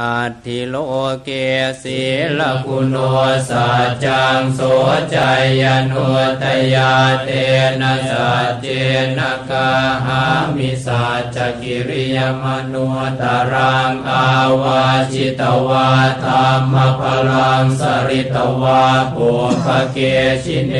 อัตถิโลเกศีลคุณโนสัจจังโสจยนุตยาเตนะสัจเจนะกาหามิสัจกิริยมนุตตรังอาวาจิตวาธรรมพลังสริตวาปุพเกชิเน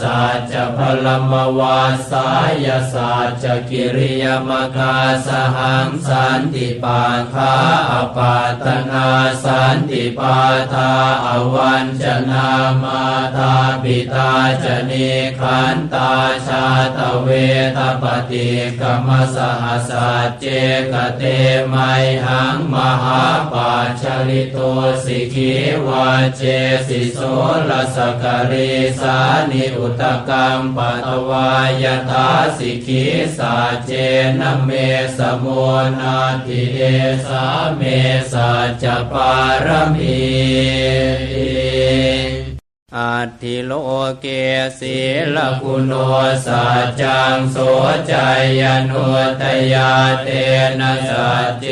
สัจพลมวาสายสัจกิริยมคาสหังสันติปาคาอปาตนาสันติปาทาอวันจนามาตาปิตาจเนขันตาชาตเวทปฏิกรรมสหสัจเจกเตไมหังมหาปัจฉริโตสิกิวาเจสิโสลสกริสานิอุตกรรมปัตวายทาสิกิสัจเจนเมสมุนาทิเอสาเมสัจจปารมี อัติโลเกศีลคุณโนสัจจังโสจยนุตยาเตนะสัจเจ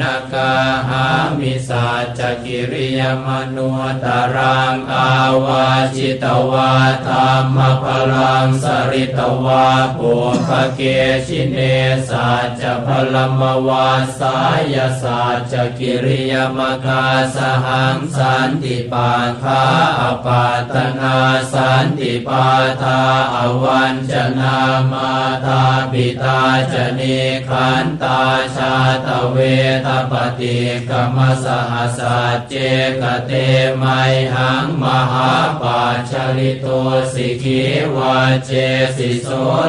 นะกาหามิสัจกิริยมนุตตรังอาวาจิตวาธรรมพลังสริตวาปุพเกชิเนสัจพลมวาสายสัจกิริยมคาสหังสันติปาคาอปาตนาสันติปาทาอวันจนามาตาปิตาจเนขันตาชาตเวทปฏิกรรมสหสัจเจกเตไมหังมหาปัจฉริโตสิกิวาเจสิโส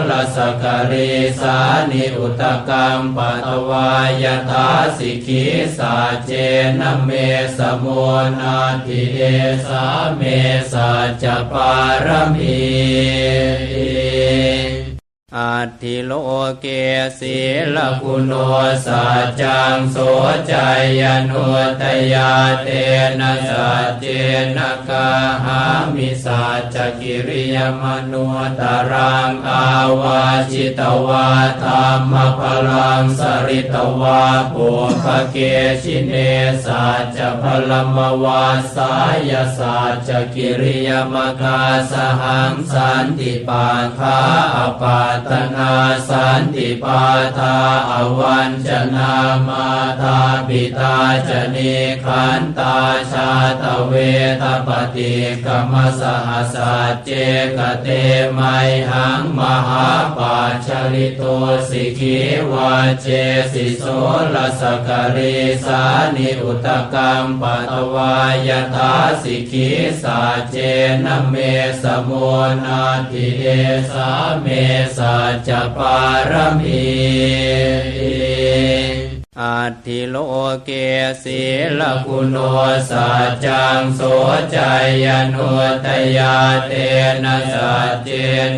ลสกริสานิอุตกรรมปัตวายทาสิกิสัจเจนเมสมุนาทิเอสาเมสัจจปารมี อัตถิโลเกศีลคุณโนสัจจังโสจยนุตยาเตนะสัจเจนะกาหามิสัจกิริยมนุตรังอาวาจิตวาธรรมพลังสริตวาปุพเกชิเนสัจพลมวาสายสัจกิริยมคาสหังสันติปาคาอปาตนาสันติปาทาอวันจนามาตาปิตาจเนขันตาชาตเวทปฏิกรรมสหสัจเจกเตไมหังมหาปัจฉริโตสิกิวาเจสิโสลสกริสานิอุตกรรมปัตวายทาสิกิสัจเจนเมสมุนาทิเอสาเมสัจจปารมี อัติโลเกศีลคุณโนสัจจังโสจยนุตยาเตนะสัจเจ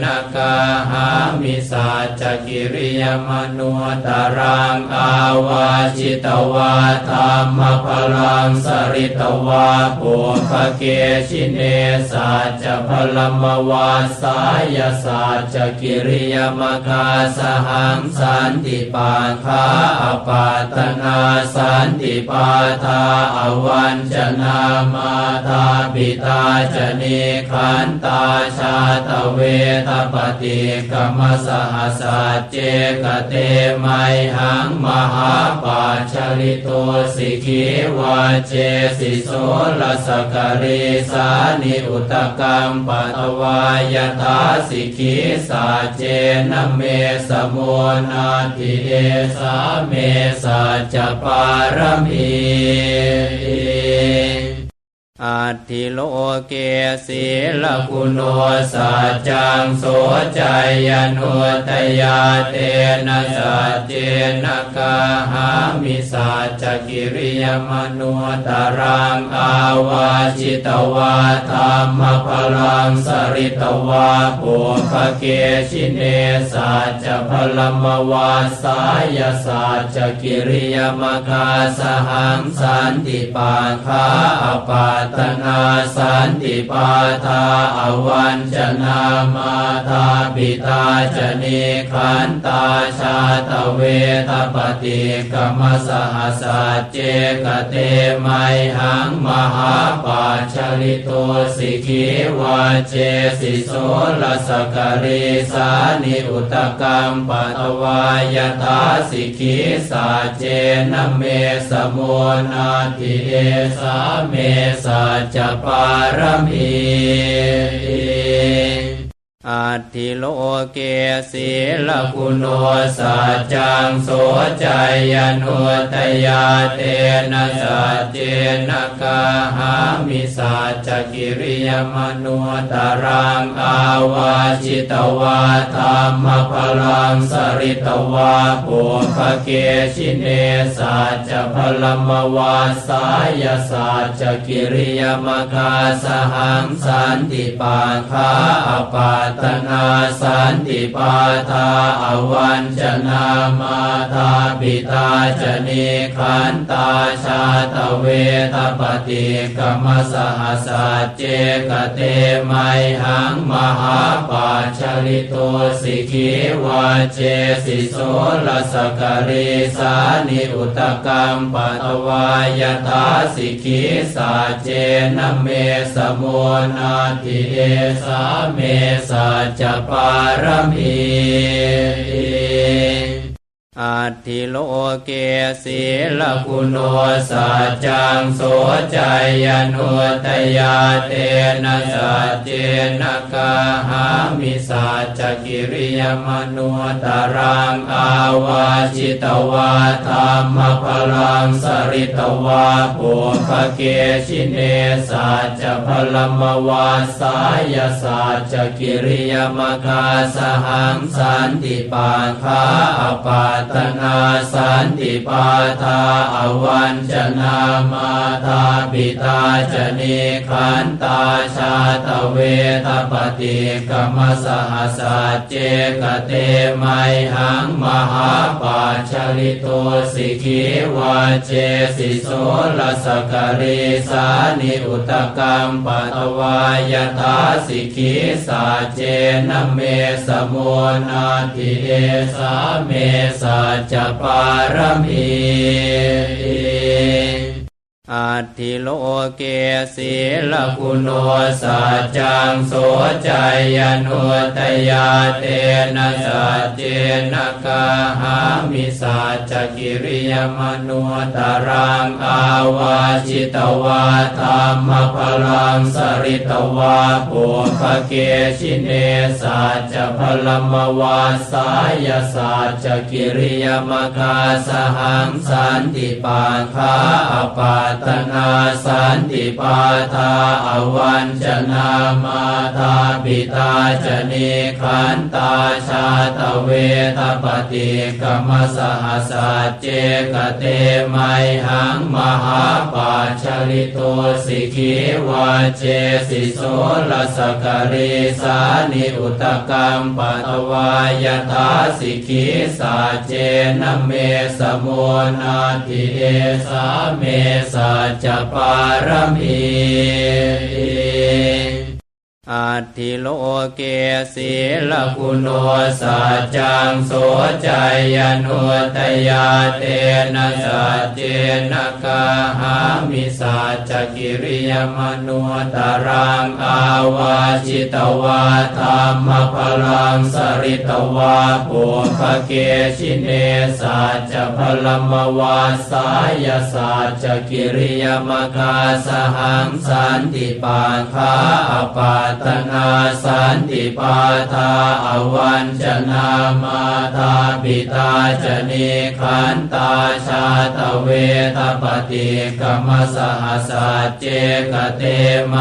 นะกาหามิสัจกิริยมนุตตรังอาวาจิตวาธรรมพลังสริตวาปุพเกชิเนสัจพลมวาสายสัจกิริยมคาสหังสันติปาคาอปาตนาสันติปาทาอวันจนามาตาปิตาจเนขันตาชาตเวทปฏิกรรมสหสัจเจกเตไมหังมหาปัจฉริโตสิกิวาเจสิโสลสกริสานิอุตกรรมปัตวายทาสิกิสัจเจนเมสมุนาทิเอสาเมสัจจปารมี อัตถิโลเกศีลคุณโนสัจจังโสจยนุตยาเตนะสัจเจนะกาหามิสัจจกิริยมนุตตรังอาวาจิตวาธรรมพลังสริตวาปุพเกชิเนสัจจพลมวาสายสัจจกิริยมคาสหังสันติปาคาอปาตนาสันติปาทาอวันชนามาทาปิตาชนีขันตาชาตเวทปฏิกรรมสหสัจเจกเตไมหังมหาปัจฉริโตสิกิวาเจสิโสลสกริสานิอุตกรรมปัตวายทาสิกิสาเจนเมสมุนาทิเอสาเมสัจจปารมี อัติโลเกศีลคุณโนสัจจังโสจยันุตยาเตนะสัจเจนะกาหามิสัจกิริยมนุตารังอาวาจิตวาธรรมพลังสริตวาปุพเกชิเนสัจพลมวาสายสัจกิริยมคาสหังสันติปาคาอปาตนาสันติปาทาอวันชนามาทาปิตาชนีขันตาชาตเวทปฏิกรรมสหสัจเจกเตไมหังมหาปัจฉริโตสิกิวาเจสิโสลสกริสานิอุตกรรมปัตวายทาสิกิสาเจนเมสมุนาทิเอสาเมสัจจปารมี อัตถิโลเกศีลคุณโนสัจจังโสจายันุตยาเตนะสัจเจนะกาหามิสัจกิริยมนุตารังอาวาจิตวาธรรมพลังสริตวาปุพเกชิเนสัจพลมวาสายสัจกิริยมคาสหังสันติปาคาอปาตนาสันติปาทาอวันชนามาทาปิตาชนีขันตาชาตเวทปฏิกรรมสหสัจเจกเตไมหังมหาปัจฉริโตสิกิวาเจสิโสลสกริสานิอุตกรรมปัตวายทาสิกิสาเจนเมสมุนาทิเอสาเมสัจจปารมี อัติโลเกศีลคุณโนสัจจังโสจายันุตยาเตนะสัจเจนะกาหามิสัจจกิริยมนุตารังอาวาจิตวาธรรมพลังสริตวาปุพเกชิเนสัจจพลมวาสายสัจจกิริยมคาสหังสันติปาคาอปาตนาสันติปาทาอวันชนามาทาปิตาชนีขันตาชาตเวทปฏิกรรมสหสัจเจกเตไมหังมหาปัจฉริโตสิกิวาเจสิโสลสกริสานิอุตกรรมปัตวายทาสิกิสาเจนเมสมุนาทิเอสาเมสัจจปารมี อัติโลเกศีลคุณโนสัจจังโสจายันุตยาเตนะสัจเจนะกาหามิสัจจกิริยมนุตารังอาวาจิตวาธรรมพลังสริตวาปุพเกชิเนสัจจพลมวาสายสัจจกิริยมคาสหังสันติปาคาอปาตนาสันติปาทาอวันชนามาทาปิตาชนีขันตาชาตเวทปฏิกรรมสหสัจเจกเตไม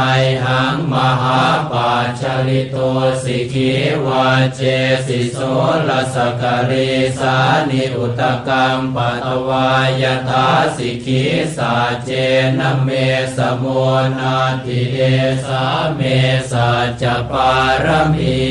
หังมหาปัจฉริโตสิกิวาเจสิโสลสกริสานิอุตกรรมปัตวายทาสิกิสาเจนเมสมุนาทิเอสาเมสัจจปารมี